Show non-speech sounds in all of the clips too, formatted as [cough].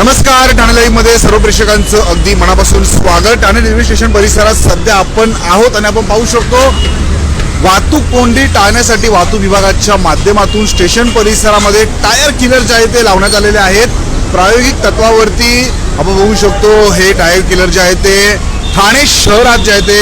नमस्कार ठाणे लाईव्हमध्ये सर्व प्रेक्षकांचं अगदी मनापासून स्वागत. ठाणे रेल्वे स्टेशन परिसरात सध्या आपण आहोत आणि आपण पाहू शकतो वाहतूक कोंडी टाळण्यासाठी वाहतूक विभागाच्या माध्यमातून स्टेशन परिसरामध्ये टायर किलर जे आहे ते लावण्यात आलेले आहेत. प्रायोगिक तत्वावरती आपण बघू शकतो हे टायर किलर जे आहे ते ठाणे शहरात जे आहे ते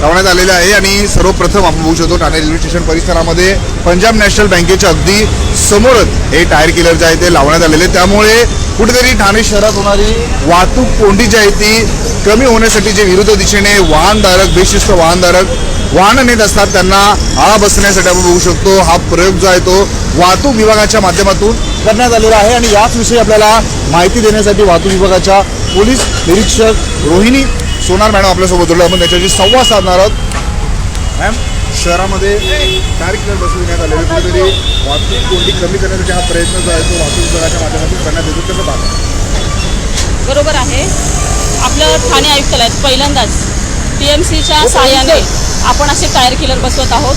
लावण्यात आलेलं आहे आणि सर्वप्रथम आपण बघू शकतो ठाणे रेल्वे स्टेशन परिसरामध्ये पंजाब नॅशनल बँकेच्या अगदी समोरच हे टायर किलर जे आहे ते लावण्यात आलेले त्यामुळे कुठेतरी ठाणे शहरात होणारी वाहतूक कोंडी जी आहे ती कमी होण्यासाठी जे विरुद्ध दिशेने वाहनधारक बेशिस्त वाहनधारक वाहनं नेत असतात त्यांना आळा बसण्यासाठी आपण बघू शकतो. हा प्रयोग जो आहे तो वाहतूक विभागाच्या माध्यमातून करण्यात आलेला आहे आणि याच विषयी आपल्याला माहिती देण्यासाठी वाहतूक विभागाच्या पोलीस निरीक्षक रोहिणी सोनार मॅडम आपल्यासोबत जोडले आपण त्याच्याशी संवाद साधणार आहोत. मॅम शहरामध्ये तारीख बसविण्यात आलेली कुठेतरी वाहतूक कोंडी कमी करण्यासाठी हा प्रयत्न जो आहे तो वाहतूक विभागाच्या माध्यमातून करण्यात येतो. कसं पाहता बरोबर आहे. आपलं ठाणे आयुक्तालयात पहिल्यांदाच टी एम सीच्या सहाय्याने आपण असे टायर किलर बसवत आहोत.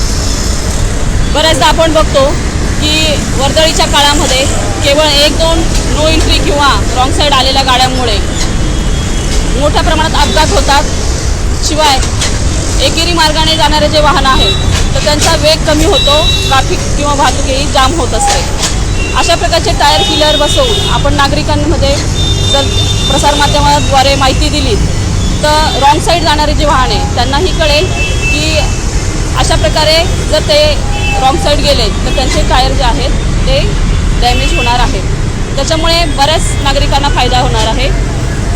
बऱ्याचदा आपण बघतो की वर्दळीच्या काळामध्ये केवळ एक दोन नो एंट्री किंवा रॉंग साईड आलेल्या गाड्यांमुळे मोठ्या प्रमाणात अपघात होतात. शिवाय एकेरी मार्गाने जाणारे जे वाहनं आहेत तर त्यांचा वेग कमी होतो ट्रॅफिक किंवा वाहतुकीही जाम होत असते. अशा प्रकारचे टायर किलर बसवून आपण नागरिकांमध्ये जर प्रसारमाध्यमाद्वारे माहिती दिली तर रॉंग साईड जाणारे जे वाहन आहे त्यांनाही कळेल की अशा प्रकारे जर ते रॉंग साईड गेले तर त्यांचे टायर जे आहेत ते डॅमेज होणार आहेत त्याच्यामुळे बऱ्याच नागरिकांना फायदा होणार आहे.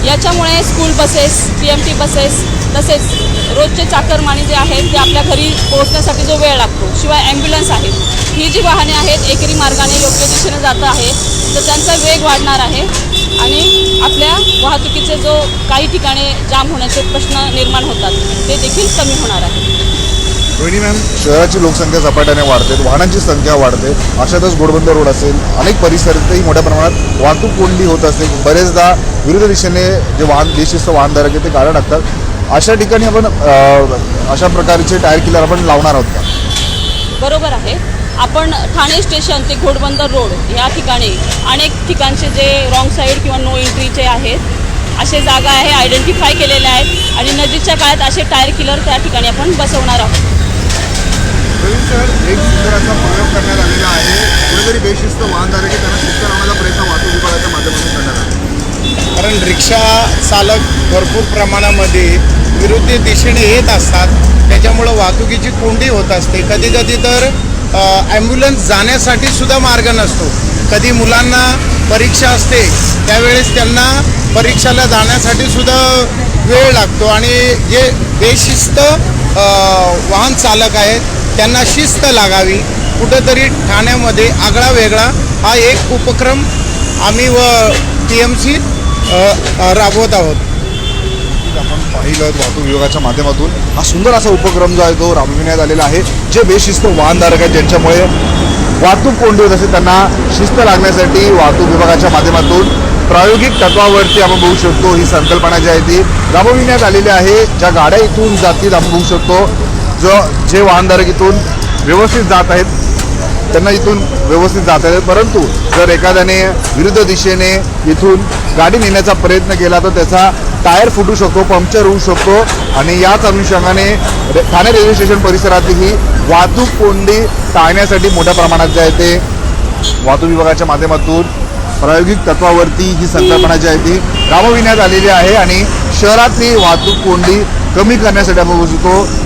याच्यामुळे school buses P M T buses तसेच रोजचे चाकरमानी जे आहेत ते आपल्या घरी पोहोचण्यासाठी जो वेळ लागतो शिवाय ॲम्ब्युलन्स आहेत ही जी वाहने आहेत एकेरी मार्गाने योग्य दिशेने जात आहे तर त्यांचा वेग वाढणार आहे आणि आपल्या वाहतुकीचे जो काही ठिकाणी जाम होण्याचे प्रश्न निर्माण होतात ते देखील कमी होणार आहे. रोहिणी मॅम शहराची लोकसंख्या झपाट्याने वाढते वाहनांची संख्या वाढते अशातच घोडबंदर रोड असेल अनेक परिसरातही मोठ्या प्रमाणात वाहतूक कोंडी होत असते. बरेचदा विरुद्ध दिशेने जे वाहन बेशिस्त वाहनधारक आहे ते गाड्या टाकतात. अशा ठिकाणी आपण अशा प्रकारचे टायर किलर आपण लावणार आहोत का? बरोबर आहे. आपण ठाणे स्टेशन ते घोडबंदर रोड या ठिकाणी अनेक ठिकाणचे जे रॉंग साईड किंवा नो एंट्रीचे आहेत असे जागा आहे आयडेंटिफाय केलेल्या आहेत आणि नजीकच्या काळात असे टायर किलर त्या ठिकाणी आपण बसवणार आहोत. सर एक सुंदर प्रयोग करण्यात आलेला आहे. कुठेतरी बेशिस्त वाहनधारक की त्यांना शिस्त लावण्याचा प्रयत्न वाहतूक विभागाच्या माध्यमातून करण्यात आला कारण रिक्षा चालक भरपूर प्रमाणामध्ये विरुद्ध दिशेने येत असतात. त्याच्यामुळं वाहतुकीची कोंडी होत असते. कधी कधी तर ॲम्ब्युलन्स जाण्यासाठी सुद्धा मार्ग नसतो. कधी मुलांना परीक्षा असते त्यावेळेस त्यांना परीक्षाला जाण्यासाठी सुद्धा वेळ लागतो. आणि जे बेशिस्त वाहन चालक आहेत त्यांना शिस्त लागावी. कुठंतरी ठाण्यामध्ये आगळा वेगळा हा एक उपक्रम आम्ही व टी एम सी राबवत आहोत. आपण पाहिलं वाहतूक विभागाच्या माध्यमातून हा सुंदर असा उपक्रम जो आहे तो राबविण्यात आलेला आहे. जे बेशिस्त वाहनधारक आहेत ज्यांच्यामुळे वाहतूक कोंडी होत असेल त्यांना शिस्त लागण्यासाठी वाहतूक विभागाच्या माध्यमातून प्रायोगिक तत्वावरती आपण बघू शकतो. ही संकल्पना जी आहे ती राबविण्यात आलेली आहे. ज्या गाड्या इथून जातील आपण बघू शकतो. जो जे वाहनधारक इथून व्यवस्थित जात आहेत त्यांना इथून व्यवस्थित जात आहेत. परंतु जर एखाद्याने विरुद्ध दिशेने इथून गाडी नेण्याचा प्रयत्न केला तर त्याचा टायर फुटू शकतो पंक्चर होऊ शकतो आणि याच अनुषंगाने ठाणे रेल्वे स्टेशन परिसरातील ही वाहतूक कोंडी टाळण्यासाठी मोठ्या प्रमाणात जे आहे ते वाहतूक विभागाच्या माध्यमातून प्रायोगिक तत्वावरती ही संकल्पना जी आहे ती राबविण्यात आलेली आहे आणि शहरातली वाहतूक कोंडी कमी करण्यासाठी आपण बघू शकतो.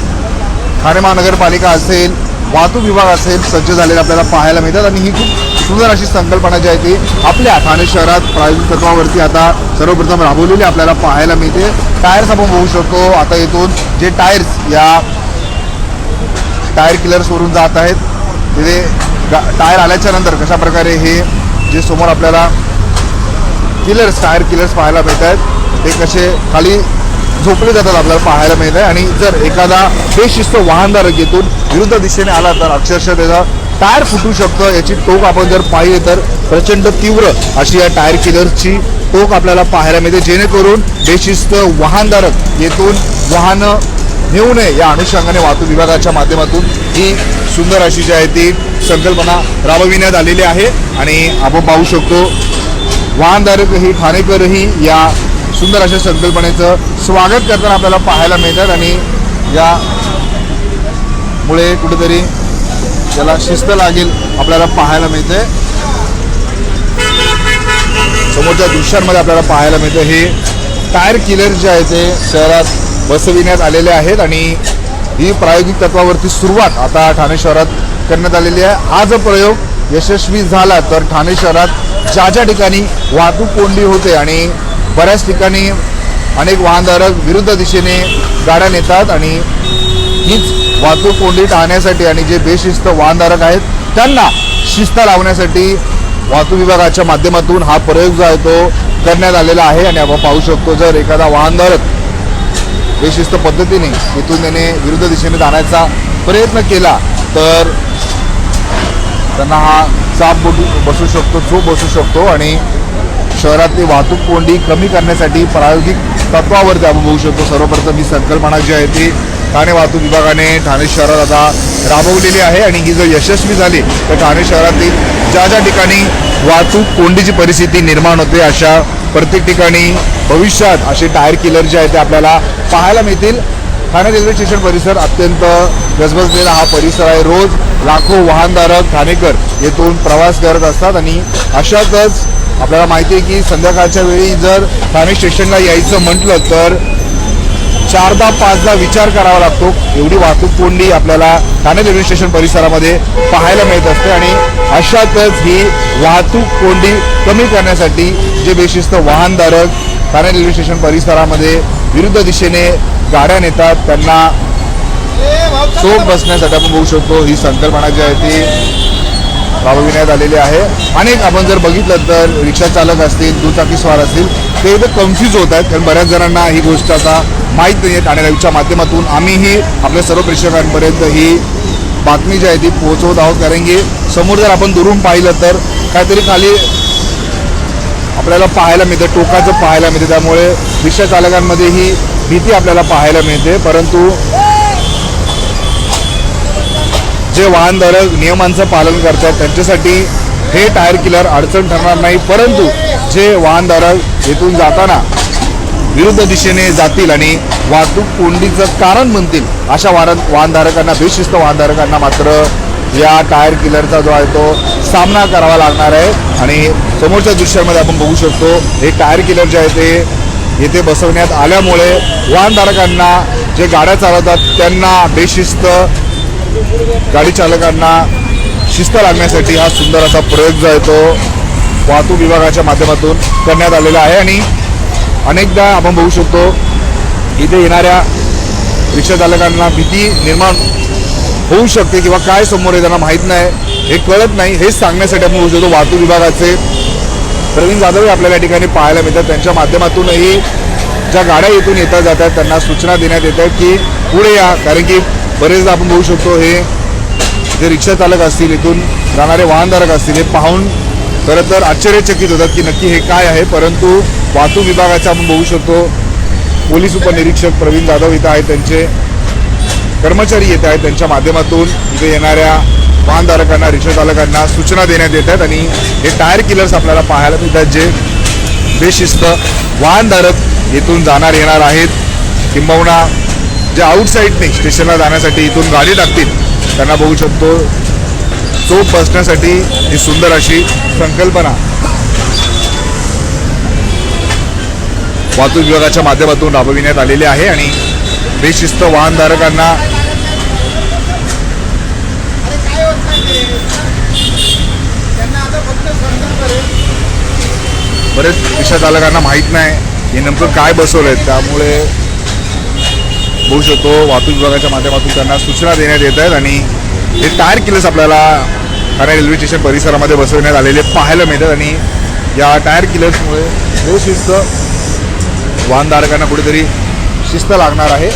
ठाणे महानगरपालिका असेल वाहतूक विभाग असेल सज्ज झालेले आपल्याला पाहायला मिळतात आणि ही खूप सुंदर अशी संकल्पना जी आहे ती आपल्या ठाणे शहरात प्रायोगिक तत्वावरती आता सर्वप्रथम राबवलेली आपल्याला पाहायला मिळते. टायर्स आपण बघू शकतो. आता येथून जे टायर्स या टायर किलर्सवरून जात आहेत तिथे गा टायर आल्याच्यानंतर कशा प्रकारे हे जे समोर आपल्याला किलर्स टायर किलर्स पाहायला मिळत आहेत ते कसे खाली झोपले जातात आपल्याला पाहायला मिळत आहे आणि जर एखादा बेशिस्त वाहनधारक येथून विरुद्ध दिशेने आला तर अक्षरशः त्याचा टायर फुटू शकतं. याची टोक आपण जर पाहिली तर प्रचंड तीव्र अशी या टायर किलरची टोक आपल्याला पाहायला मिळते. जेणेकरून बेशिस्त वाहनधारक येथून वाहनं नेऊ नये या अनुषंगाने वाहतूक विभागाच्या माध्यमातून ही सुंदर अशी जी आहे ती संकल्पना राबविण्यात आलेली आहे. आणि आपण पाहू शकतो वाहनधारकही ठाणेकरही या सुंदर अशा संकल्पनेचं स्वागत करताना आपल्याला पाहायला मिळतात आणि या मुळे कुठेतरी त्याला शिस्त लागेल आपल्याला पाहायला मिळते. समोरच्या दृश्यांमध्ये आपल्याला पाहायला मिळतं. हे टायर किलर जे आहे ते शहरात बसविण्यात आलेले आहेत आणि ही प्रायोगिक तत्वावरती सुरुवात आता ठाणे शहरात करण्यात आलेली आहे. हा जर प्रयोग यशस्वी झाला तर ठाणे शहरात ज्या ज्या ठिकाणी वाहतूक कोंडी होते आणि बऱ्याच ठिकाणी अनेक वाहनधारक विरुद्ध दिशेने गाड्या नेतात आणि हीच वाहतूक कोंडी टाळण्यासाठी आणि जे बेशिस्त वाहनधारक आहेत त्यांना शिस्त लावण्यासाठी वाहतूक विभागाच्या माध्यमातून हा प्रयोग जो आहे तो करण्यात आलेला आहे आणि आपण पाहू शकतो जर एखादा वाहनधारक बेशिस्त पद्धतीने इथून त्याने विरुद्ध दिशेने जाण्याचा प्रयत्न केला तर त्यांना हा चाप बसू बसू शकतो चूप बसू शकतो आणि शहरातली वाहतूक कोंडी कमी करण्यासाठी प्रायोगिक तत्वावरती आपण बघू शकतो. सर्वप्रथम ही संकल्पना जी आहे ती ठाणे वाहतूक विभागाने ठाणे शहरात आता राबवलेली आहे आणि ही जर यशस्वी झाली तर ठाणे शहरातील ज्या ज्या ठिकाणी वाहतूक कोंडीची परिस्थिती निर्माण होते अशा प्रत्येक ठिकाणी भविष्यात असे टायर किलर जे आहेत ते आपल्याला पाहायला मिळतील. ठाणे रेल्वे स्टेशन परिसर अत्यंत गजबजलेला हा परिसर आहे. रोज लाखो वाहनधारक ठाणेकर येथून प्रवास करत असतात आणि अशातच आपल्याला माहिती आहे की संध्याकाळच्या वेळी जर ठाणे स्टेशनला यायचं म्हटलं तर चारदा पाचदा विचार करावा लागतो. एवढी वाहतूक कोंडी आपल्याला ठाणे रेल्वे स्टेशन परिसरामध्ये पाहायला मिळत असते आणि अशातच ही वाहतूक कोंडी कमी करण्यासाठी जे बेशिस्त वाहनधारक ठाणे रेल्वे स्टेशन परिसरामध्ये विरुद्ध दिशेने गाड्या नेतात त्यांना चोख बसण्यासाठी आपण बघू शकतो. ही संकल्पना जी आहे ती राबविण्यात आलेली आहे. अनेक आपण जर बघितलं तर रिक्षा चालक असतील दुचाकी स्वार असतील ते एकदम कन्फ्यूज होत आहेत. कारण बऱ्याच जणांना ही गोष्ट आता माहीत नाही आहे. ठाणे लाईव्हच्या माध्यमातून आम्हीही आपल्या सर्व प्रेक्षकांपर्यंत ही बातमी जी आहे ती पोहोचवत आहोत. कारण की समोर जर आपण दुरून पाहिलं तर काहीतरी खाली आपल्याला पाहायला मिळते टोकाचं पाहायला मिळते. त्यामुळे रिक्षा चालकांमध्ये ही भीती आपल्याला पाहायला मिळते. परंतु जे वाहनधारक नियमांचं पालन करतात त्यांच्यासाठी हे टायर किलर अडचण ठरणार नाही. परंतु जे वाहनधारक येथून जाताना विरुद्ध दिशेने जातील आणि वाहतूक कोंडीचं कारण म्हणतील अशा वाहन वाहनधारकांना बेशिस्त वाहनधारकांना मात्र या टायर किलरचा जो आहे तो सामना करावा लागणार आहे. आणि समोरच्या दृश्यामध्ये आपण बघू शकतो हे टायर किलर जे आहे ते येथे बसवण्यात आल्यामुळे वाहनधारकांना जे गाड्या चालवतात त्यांना बेशिस्त गाडी चालकांना शिस्त लागण्यासाठी हा सुंदर असा प्रयोग जो आहे तो वाहतूक विभागाच्या माध्यमातून करण्यात आलेला आहे आणि अनेकदा आपण बघू शकतो इथे येणाऱ्या रिक्षा चालकांना भीती निर्माण होऊ शकते किंवा काय समोर आहे त्यांना माहीत नाही हे कळत नाही. हेच सांगण्यासाठी आपण बघू शकतो वाहतूक विभागाचे प्रवीण जाधव हे आपल्याला या ठिकाणी पाहायला मिळतात. त्यांच्या माध्यमातूनही ज्या गाड्या येथून येतात जातात त्यांना सूचना देण्यात येतात की पुढे या. कारण की बरेचदा आपण बघू शकतो हे जे रिक्षा चालक असतील इथून जाणारे वाहनधारक असतील हे पाहून खरं तर आश्चर्यचकित होतात की नक्की हे काय आहे. परंतु वाहतूक विभागाचा आपण बघू शकतो पोलीस उपनिरीक्षक प्रवीण जाधव इथं आहेत त्यांचे कर्मचारी येत आहेत त्यांच्या माध्यमातून इथे येणाऱ्या वाहनधारकांना रिक्षा चालकांना सूचना देण्यात येत आहेत आणि हे टायर किलर्स आपल्याला पाहायला मिळतात जे बेशिस्त वाहनधारक येथून जाणार येणार आहेत. किंबहुना जे आउटसाईडने स्टेशनला जाण्यासाठी इथून गाडी टाकतील त्यांना बघू शकतो. चोप बसण्यासाठी ही सुंदर अशी संकल्पना. वाहतूक विभागाच्या माध्यमातून राबविण्यात आलेली आहे आणि बेशिस्त वाहनधारकांना बरेच रिक्षा चालकांना माहीत नाही हे नेमकं काय बसवलंय त्यामुळे बघू शकतो. वाहतूक विभागाच्या माध्यमातून त्यांना सूचना देण्यात येत आहेत आणि हे टायर किलर्स आपल्याला ठाणे रेल्वे स्टेशन परिसरामध्ये बसवण्यात आलेले पाहायला मिळतात आणि या टायर किलर्समुळे बेशिस्त वाहनधारकांना कुठेतरी शिस्त लागणार आहे.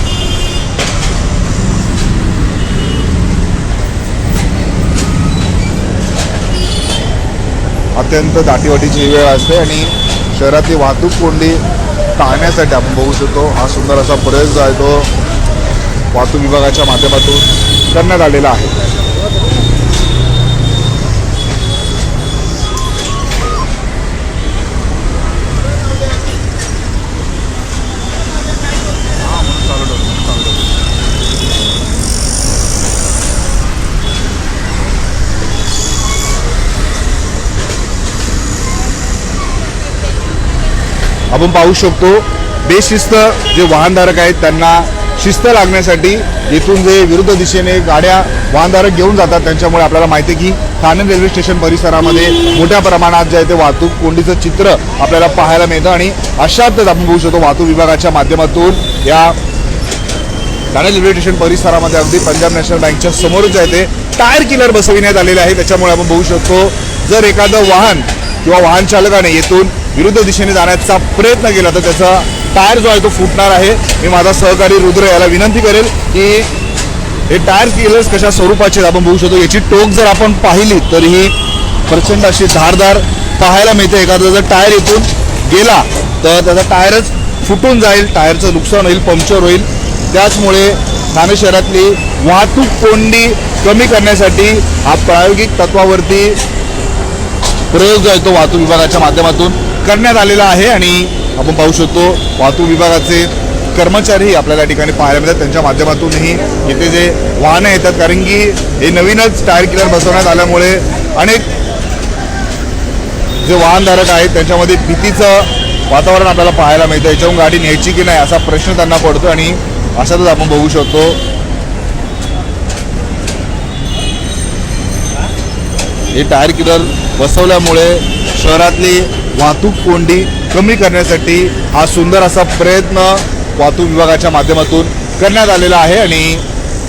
अत्यंत दाटीवाटीची वेळ असते आणि शहरातली वाहतूक कोंडी टाळण्यासाठी आपण बघू शकतो. हा सुंदर असा प्रयोग जो आहे तो वाहतूक विभागाच्या माध्यमातून करण्यात आलेला आहे. आपण पाहू शकतो बेशिस्त जे वाहनधारक आहेत त्यांना शिस्त लागण्यासाठी येथून जे विरुद्ध दिशेने गाड्या वाहनधारक घेऊन जातात त्यांच्यामुळे आपल्याला माहिती आहे की ठाणे रेल्वे स्टेशन परिसरामध्ये मोठ्या प्रमाणात जे आहे ते वाहतूक कोंडीचं चित्र आपल्याला पाहायला मिळतं आणि अशातच आपण बघू शकतो वाहतूक विभागाच्या माध्यमातून या ठाणे रेल्वे स्टेशन परिसरामध्ये अगदी पंजाब नॅशनल बँकच्या समोर जे आहे ते टायर किलर बसविण्यात आलेले आहे. त्याच्यामुळे आपण बघू शकतो जर एखादं वाहन किंवा वाहन चालकाने येथून विरुद्ध दिशेने जाण्याचा प्रयत्न केला तर त्याचा टायर जो आहे तो फुटणार आहे. मी माझा सहकारी रुद्र याला विनंती करेल की हे टायर केलर्स कशा स्वरूपाचे आपण बघू शकतो. याची टोक जर आपण पाहिली तर ही प्रचंड अशी धारदार पाहायला मिळते. एखादा जर टायर इथून गेला तर त्याचा टायरच फुटून जाईल टायरचं नुकसान होईल पंक्चर होईल. त्याचमुळे ठाणे शहरातली वाहतूक कोंडी कमी करण्यासाठी हा प्रायोगिक तत्वावरती प्रयोग जो आहे तो वाहतूक विभागाच्या माध्यमातून करण्यात आलेला आहे आणि आपण पाहू शकतो वाहतूक विभागाचे कर्मचारीही आपल्याला त्या ठिकाणी पाहायला मिळतात. त्यांच्या माध्यमातूनही इथे जे वाहनं येतात कारण की हे नवीनच टायर किलर बसवण्यात आल्यामुळे अनेक जे वाहनधारक आहेत त्यांच्यामध्ये भीतीचं वातावरण आपल्याला पाहायला मिळतं. याच्याहून गाडी न्यायची की नाही असा प्रश्न त्यांना पडतो आणि अशातच आपण बघू शकतो. हे टायर किलर बसवल्यामुळे शहरातली वाहतूक कोंडी कमी करण्यासाठी हा सुंदर असा प्रयत्न वाहतूक विभागाच्या माध्यमातून करण्यात आलेला आहे आणि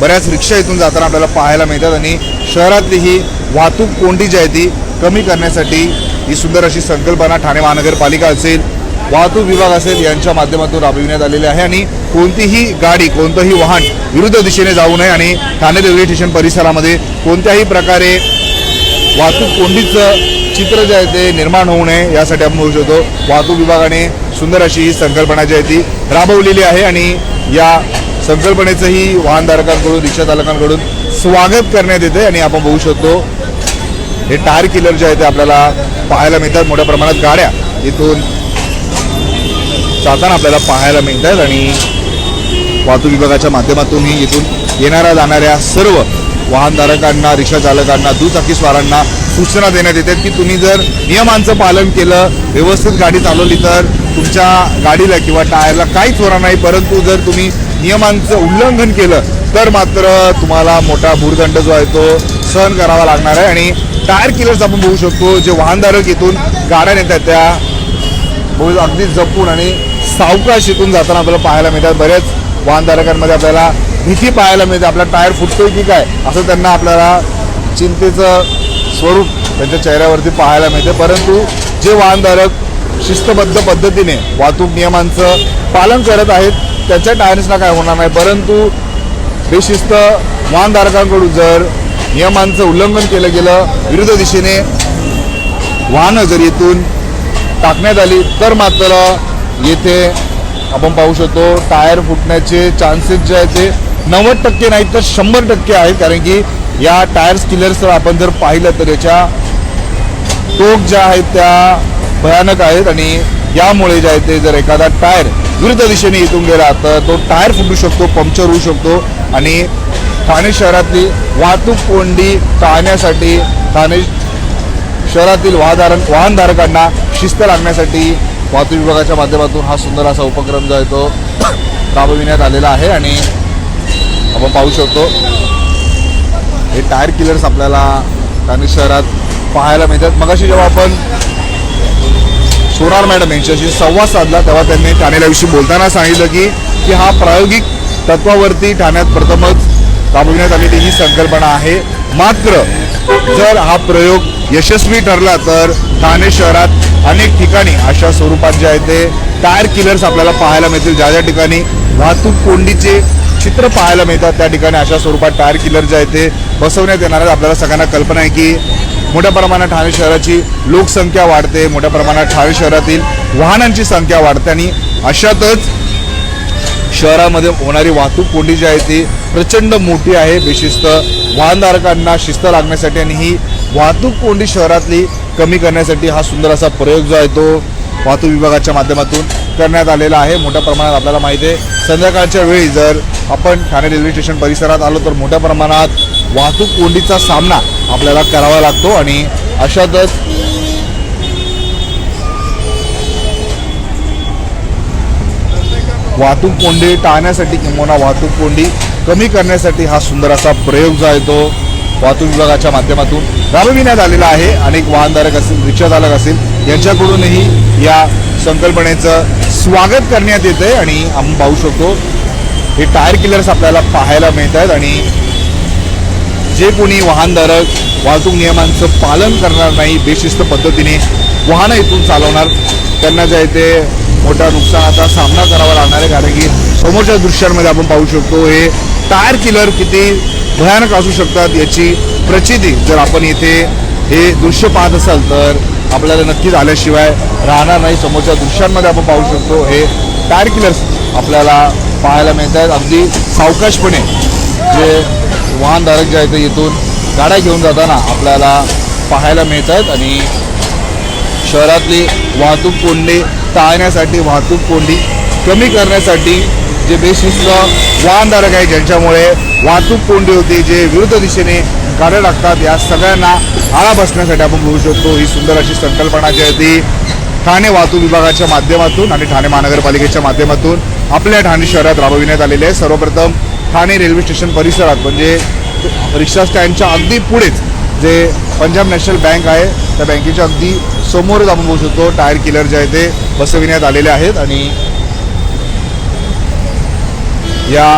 बऱ्याच रिक्षा इथून जाताना आपल्याला पाहायला मिळतात आणि शहरातली ही वाहतूक कोंडी जी आहे ती कमी करण्यासाठी ही सुंदर अशी संकल्पना ठाणे महानगरपालिका असेल वाहतूक विभाग असेल यांच्या माध्यमातून राबविण्यात आलेले आहे आणि कोणतीही गाडी कोणतंही वाहन विरुद्ध दिशेने जाऊ नये आणि ठाणे रेल्वे स्टेशन परिसरामध्ये कोणत्याही प्रकारे वाहतूक कोंडीचं चित्र जे आहे ते निर्माण होऊ नये यासाठी आपण बघू शकतो वाहतूक विभागाने सुंदर अशी ही संकल्पना जी आहे ती राबवलेली आहे आणि या संकल्पनेचंही वाहनधारकांकडून रिक्षा चालकांकडून स्वागत करण्यात येते आणि आपण बघू शकतो हे टायर किलर जे आहे ते आपल्याला पाहायला मिळतात. मोठ्या प्रमाणात गाड्या इथून जाताना आपल्याला पाहायला मिळतात आणि वाहतूक विभागाच्या माध्यमातूनही इथून येणाऱ्या जाणाऱ्या सर्व वाहनधारकांना रिक्षा चालकांना दुचाकीस्वारांना सूचना देण्यात येतात की तुम्ही जर नियमांचं पालन केलं व्यवस्थित गाडी चालवली तर तुमच्या गाडीला किंवा टायरला काहीच होणार नाही. परंतु जर तुम्ही नियमांचं उल्लंघन केलं तर मात्र तुम्हाला मोठा भूर्दंड जो आहे तो सहन करावा लागणार आहे. आणि टायर किलर्स आपण बघू शकतो जे वाहनधारक इथून गाड्या नेतात त्या अगदी जपून आणि सावकाश इथून जाताना आपल्याला पाहायला मिळतात. बऱ्याच वाहनधारकांमध्ये आपल्याला भीती पाहायला मिळते. आपला टायर फुटतोय की काय असं त्यांना आपल्याला चिंतेचं स्वरूप त्यांच्या चेहऱ्यावरती पाहायला मिळते. परंतु जे वाहनधारक शिस्तबद्ध पद्धतीने वाहतूक नियमांचं पालन करत आहेत त्याच्या टायर्सना काय होणार नाही. परंतु बेशिस्त वाहनधारकांकडून जर नियमांचं उल्लंघन केलं गेलं विरुद्ध दिशेने वाहनं जर येथून टाकण्यात आली तर मात्र येथे आपण पाहू शकतो टायर फुटण्याचे चान्सेस जे आहेत ते नव्वद टक्के नाही तर शंभर टक्के आहेत कारण की या टायर्स किलर्स आपण जर पाहिलं तर याच्या टोक ज्या आहेत त्या भयानक आहेत आणि यामुळे जे आहे ते जर एखादा टायर विरुद्ध दिशेने इथून गेला तर तो टायर फुटू शकतो पंक्चर होऊ शकतो आणि ठाणे शहरातली वाहतूक कोंडी टाळण्यासाठी ठाणे शहरातील वाहधारण वाहनधारकांना शिस्त लागण्यासाठी वाहतूक विभागाच्या माध्यमातून हा सुंदर असा उपक्रम जो आहे तो [coughs] राबविण्यात आलेला आहे आणि आपण पाहू शकतो. हे टायर किलर्स आपल्याला ठाणे शहरात पाहायला मिळतात. मगाशी जेव्हा आपण सोनार मॅडम यांच्याशी संवाद साधला तेव्हा त्यांनी ठाण्याविषयी बोलताना सांगितलं की की हा प्रायोगिक तत्वावरती ठाण्यात प्रथमच राबविण्यात आलेली ही संकल्पना आहे. मात्र जर हा प्रयोग यशस्वी ठरला तर ठाणे शहरात अनेक ठिकाणी अशा स्वरूपात जे आहे ते टायर किलर्स आपल्याला पाहायला मिळतील. ज्या ज्या ठिकाणी वाहतूक कोंडीचे चित्र पाहायला मिळतात त्या ठिकाणी. अशा स्वरूपात टायर किलर जे आहे ते बसवण्यात येणार आहेत. आपल्याला सगळ्यांना कल्पना आहे की मोठ्या प्रमाणात ठाणे शहराची लोकसंख्या वाढते. मोठ्या प्रमाणात ठाणे शहरातील वाहनांची संख्या वाढते. आणि अशातच शहरामध्ये होणारी वाहतूक कोंडी जी आहे ती प्रचंड मोठी आहे. बेशिस्त वाहनधारकांना शिस्त लागण्यासाठी आणि ही वाहतूक कोंडी शहरातली कमी करण्यासाठी हा सुंदर असा प्रयोग जो आहे तो वाहतूक विभागाच्या माध्यमातून करण्यात आलेला आहे. मोठ्या प्रमाणात आपल्याला माहिती आहे संध्याकाळच्या वेळी जर आपण ठाणे रेल्वे स्टेशन परिसरात आलो तर मोठ्या प्रमाणात वाहतूक कोंडीचा सामना आपल्याला करावा लागतो आणि अशातच वाहतूक कोंडी टाळण्यासाठी किंवा वाहतूक कोंडी कमी करण्यासाठी हा सुंदर असा प्रयोग जो आहे तो वाहतूक विभागाच्या माध्यमातून राबविण्यात आलेला आहे. अनेक वाहनधारक असतील रिक्षा चालक असतील यांच्याकडूनही या संकल्पनेचं स्वागत करण्यात येत आहे आणि आपण पाहू शकतो हे टायर किलर्स आपल्याला पाहायला मिळत आहेत आणि जे कोणी वाहनधारक वाहतूक नियमांचं पालन करणार नाही बेशिस्त पद्धतीने वाहनं इथून चालवणार त्यांना जे आहे ते मोठ्या नुकसानाचा सामना करावा लागणार आहे कारण की समोरच्या दृश्यांमध्ये आपण पाहू शकतो हे टायर किलर किती भयानक असू शकतात याची प्रचिती जर आपण इथे हे दृश्य पाहत असाल तर आपल्याला नक्कीच आल्याशिवाय राहणार नाही. समोरच्या दृश्यांमध्ये आपण पाहू शकतो हे टायर किलर्स आपल्याला पाहायला मिळत आहेत. अगदी सावकाशपणे जे वाहनधारक जे आहेत ते इथून गाड्या घेऊन जाताना आपल्याला पाहायला मिळत आहेत. आणि शहरातली वाहतूक कोंडी टाळण्यासाठी वाहतूक कोंडी कमी करण्यासाठी जे बेशिस्त वाहनधारक आहे ज्यांच्यामुळे वाहतूक कोंडी होते जे विरुद्ध दिशेने गाड्या टाकतात या सगळ्यांना आळा बसण्यासाठी आपण बघू शकतो. ही सुंदर अशी संकल्पना जी आहे ती ठाणे वाहतूक विभागाच्या माध्यमातून आणि ठाणे महानगरपालिकेच्या माध्यमातून आपल्या ठाणे शहरात राबविण्यात आलेले आहे. सर्वप्रथम ठाणे रेल्वे स्टेशन परिसरात म्हणजे रिक्षा स्टँडच्या अगदी पुढेच जे पंजाब नॅशनल बँक आहे त्या बँकेच्या अगदी समोरच आपण बघू शकतो टायर किलर जे आहे ते बसविण्यात आलेले आहेत आणि या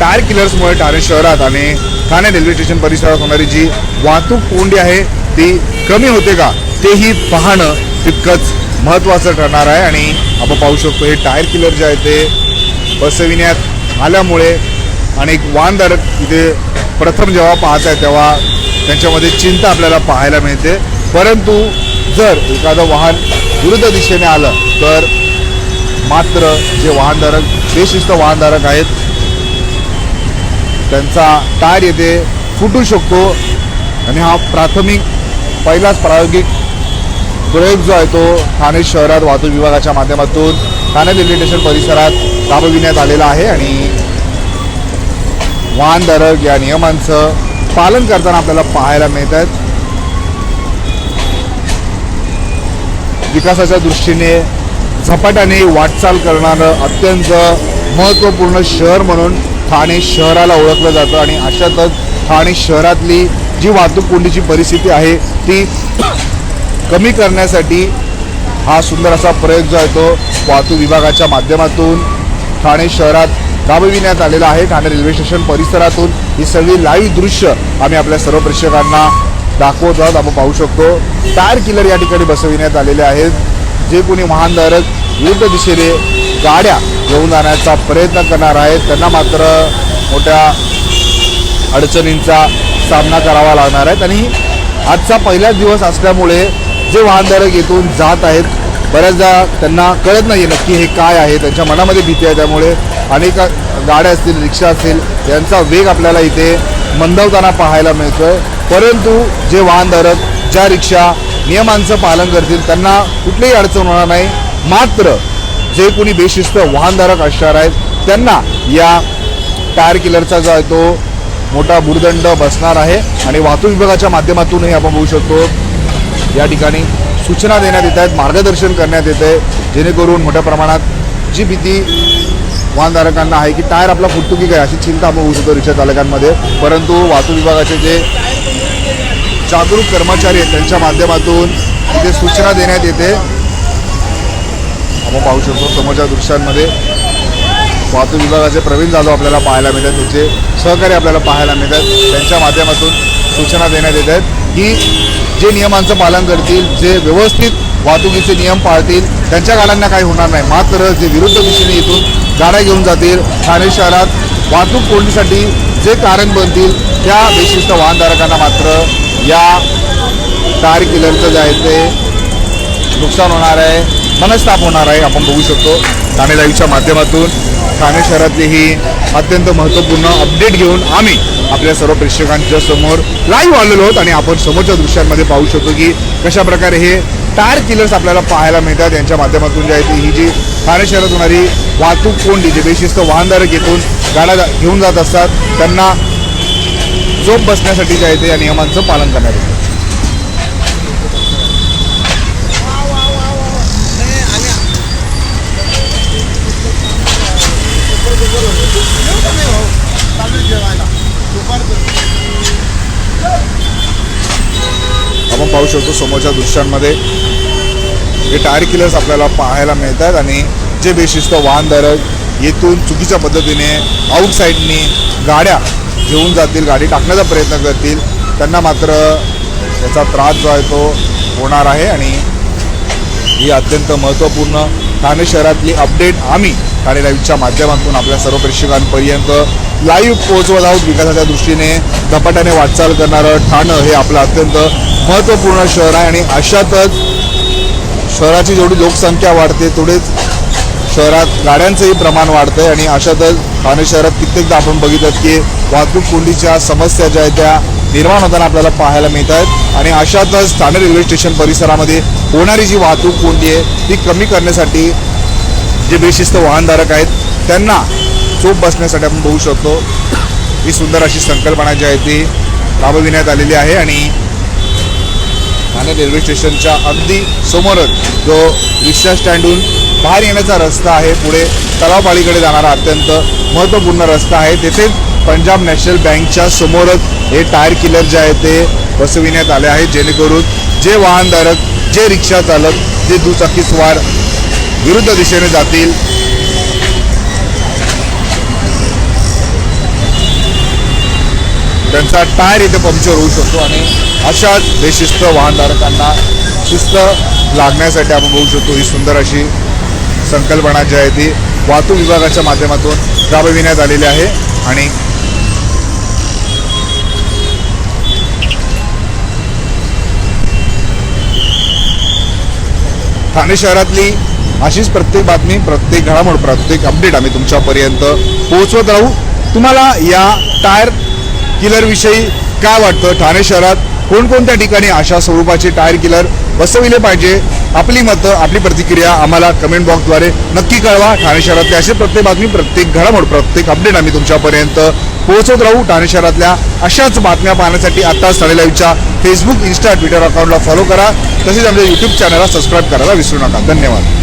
टायर किलर्समुळे ठाणे शहरात आणि ठाणे रेल्वे स्टेशन परिसरात होणारी जी वाहतूक कोंडी आहे ती कमी होते का तेही पाहणं तितकंच महत्त्वाचं ठरणार आहे आणि आपण पाहू शकतो हे टायर किलर जे आहे ते बसविण्यात आल्यामुळे अनेक वाहनधारक इथे प्रथम जेव्हा पाहत आहे तेव्हा त्यांच्यामध्ये चिंता आपल्याला पाहायला मिळते. परंतु जर एखादं वाहन विरुद्ध दिशेने आलं तर मात्र जे वाहनधारक बेशिस्त वाहनधारक आहेत त्यांचा टायर येथे फुटू शकतो. आणि हा प्राथमिक पहिलाच प्रायोगिक प्रयोग जो आहे तो ठाणे शहरात वाहतूक विभागाच्या माध्यमातून ठाणे रेल्वे स्टेशन परिसरात राबविण्यात आलेला आहे आणि वाहनधारक या नियमांचं पालन करताना आपल्याला पाहायला मिळत आहेत विकासाच्या दृष्टीने झपाट्याने वाटचाल करणारं अत्यंत महत्त्वपूर्ण शहर म्हणून ठाणे शहराला ओळखलं जातं आणि अशातच ठाणे शहरातली जी वाहतूक कोंडीची परिस्थिती आहे ती कमी करण्यासाठी हा सुंदर असा प्रयोग जो आहे तो वाहतूक विभागाच्या माध्यमातून ठाणे शहरात राबविण्यात आलेला आहे. ठाणे रेल्वे स्टेशन परिसरातून ही सगळी लाईव्ह दृश्य आम्ही आपल्या सर्व प्रेक्षकांना दाखवत आहोत. आपण पाहू शकतो टायर किलर या ठिकाणी बसविण्यात आलेले आहेत. जे कोणी वाहनधारक विरुद्ध दिशेने गाड्या घेऊन जाण्याचा प्रयत्न करणार आहेत त्यांना मात्र मोठ्या अडचणींचा सामना करावा लागणार आहे. आणि आजचा पहिलाच दिवस असल्यामुळे जे वाहनधारक येथून जात आहेत बऱ्याचदा त्यांना कळत नाही नक्की हे काय आहे. त्यांच्या मनामध्ये भीती आहे त्यामुळे अनेक गाड्या असतील रिक्षा असतील यांचा वेग आपल्याला इथे मंदवताना पाहायला मिळतोय. परंतु जे वाहनधारक ज्या रिक्षा नियमांचं पालन करतील त्यांना कुठलीही अडचण होणार नाही. मात्र जे कोणी बेशिस्त वाहनधारक असणार आहेत त्यांना या टायर किलरचा जो आहे तो मोठा भूर्दंड बसणार आहे. आणि वाहतूक विभागाच्या माध्यमातूनही आपण बघू शकतो या ठिकाणी सूचना देण्यात येत आहेत मार्गदर्शन करण्यात येत आहे जेणेकरून मोठ्या प्रमाणात जी भीती वाहनधारकांना आहे की टायर आपला फुटतो की काय अशी चिंता आपण होऊ शकतो रिक्षा चालकांमध्ये. परंतु वाहतूक विभागाचे जे जागरूक कर्मचारी आहेत त्यांच्या माध्यमातून तिथे सूचना देण्यात येते. आपण पाहू शकतो समोरच्या दृश्यांमध्ये वाहतूक विभागाचे प्रवीण जाधव आपल्याला पाहायला मिळतात त्यांचे सहकारी आपल्याला पाहायला मिळतात. त्यांच्या माध्यमातून सूचना देण्यात येत आहेत की जे नियमांचं पालन करतील जे व्यवस्थित वाहतुकीचे नियम पाळतील त्यांच्या गाड्यांना काही होणार नाही. मात्र जे विरुद्ध दिशेने इथून गाड्या घेऊन जातील ठाणे शहरात वाहतूक कोंडीसाठी जे कारण बनतील त्या बेशिस्त वाहनधारकांना मात्र या कार किलरचं जे आहे ते नुकसान होणार आहे मनस्ताप होणार आहे आपण बघू शकतो. ठाणे लाईव्हच्या माध्यमातून ठाणे शहरातली ही अत्यंत महत्त्वपूर्ण अपडेट घेऊन आम्ही आपल्या सर्व प्रेक्षकांच्या समोर लाईव्ह आलेलो आहोत आणि आपण समोरच्या दृश्यांमध्ये पाहू शकतो की कशा प्रकारे हे टायर किलर्स आपल्याला पाहायला मिळतात. यांच्या माध्यमातून जी आहे ती ही जी ठाणे शहरात होणारी वाहतूक कोंडी जे बेशिस्त वाहनधारक येथून गाड्या जा- घेऊन जात असतात त्यांना झोप बसण्यासाठी जे आहे ते या नियमांचं पालन करण्यात येतं. पाहू शकतो समोरच्या दृश्यांमध्ये. हे टायर किलर्स आपल्याला पाहायला मिळतात आणि जे बेशिस्त वाहनधारक येथून चुकीच्या पद्धतीने आउटसाईडनी गाड्या घेऊन जातील गाडी टाकण्याचा प्रयत्न करतील त्यांना मात्र याचा त्रास जो आहे तो होणार आहे. आणि ही अत्यंत महत्त्वपूर्ण ठाणे शहरातली अपडेट आम्ही ठाणे लाईव्हच्या माध्यमातून आपल्या सर्व प्रेक्षकांपर्यंत लाईव्ह पोहोचवत आहोत विकासाच्या दृष्टीने झपाट्याने वाटचाल करणारं ठाणं हे आपलं अत्यंत महत्त्वपूर्ण शहर आहे आणि अशातच शहराची जेवढी लोकसंख्या वाढते तेवढेच शहरात गाड्यांचंही प्रमाण वाढतंय आणि अशातच ठाणे शहरात कित्येकदा आपण बघितलं की वाहतूक कोंडीच्या समस्या ज्या आहेत त्या निर्माण होताना आपल्याला पाहायला मिळत आहेत आणि अशातच ठाणे रेल्वे स्टेशन परिसरामध्ये होणारी जी वाहतूक कोंडी आहे ती कमी करण्यासाठी जे बेशिस्त वाहनधारक आहेत त्यांना चोप बसण्यासाठी आपण बघू शकतो. ही सुंदर अशी संकल्पना जी आहे ती राबविण्यात आलेली आहे आणि ठाणे रेल्वे स्टेशनच्या अगदी समोरच जो रिक्षा स्टँडहून बाहेर येण्याचा रस्ता आहे पुढे तलावपाळीकडे जाणारा अत्यंत महत्त्वपूर्ण रस्ता आहे. तेथेच पंजाब नॅशनल बँकच्या समोरच हे टायर किलर जे आहे ते बसविण्यात आले आहे. जेणेकरून जे वाहनधारक जे रिक्षा चालक जे दुचाकी स्वार विरुद्ध दिशेने जातील. त्यांचा टायर इथे पंक्चर होऊ शकतो आणि अशाच बेशिस्त वाहनधारकांना शिस्त लागण्यासाठी आपण बघू शकतो ही सुंदर अशी संकल्पना जी आहे ती वाहतूक विभागाच्या माध्यमातून राबविण्यात आलेली आहे. आणि ठाणे शहरातली अशीच प्रत्येक बातमी प्रत्येक घडामोड प्रत्येक अपडेट आम्ही तुमच्यापर्यंत पोहोचवत राहू. तुम्हाला या टायर किलरविषयी काय वाटतं? ठाणे शहरात कोणकोणत्या ठिकाणी अशा स्वरूपाचे टायर किलर बसविले पाहिजे? आपली मतं आपली प्रतिक्रिया आम्हाला कमेंट बॉक्सद्वारे नक्की कळवा. ठाणे शहरातली अशी प्रत्येक बातमी प्रत्येक घडामोड प्रत्येक अपडेट आम्ही तुमच्यापर्यंत पोहोचवत राहू. ठाणे शहरातल्या अशाच बातम्या पाहण्यासाठी आत्ताच ठाणे लाईव्हच्या फेसबुक इन्स्टा ट्विटर अकाउंटला फॉलो करा. तसेच आमच्या यूट्यूब चॅनलला सबस्क्राईब करायला विसरू नका. धन्यवाद.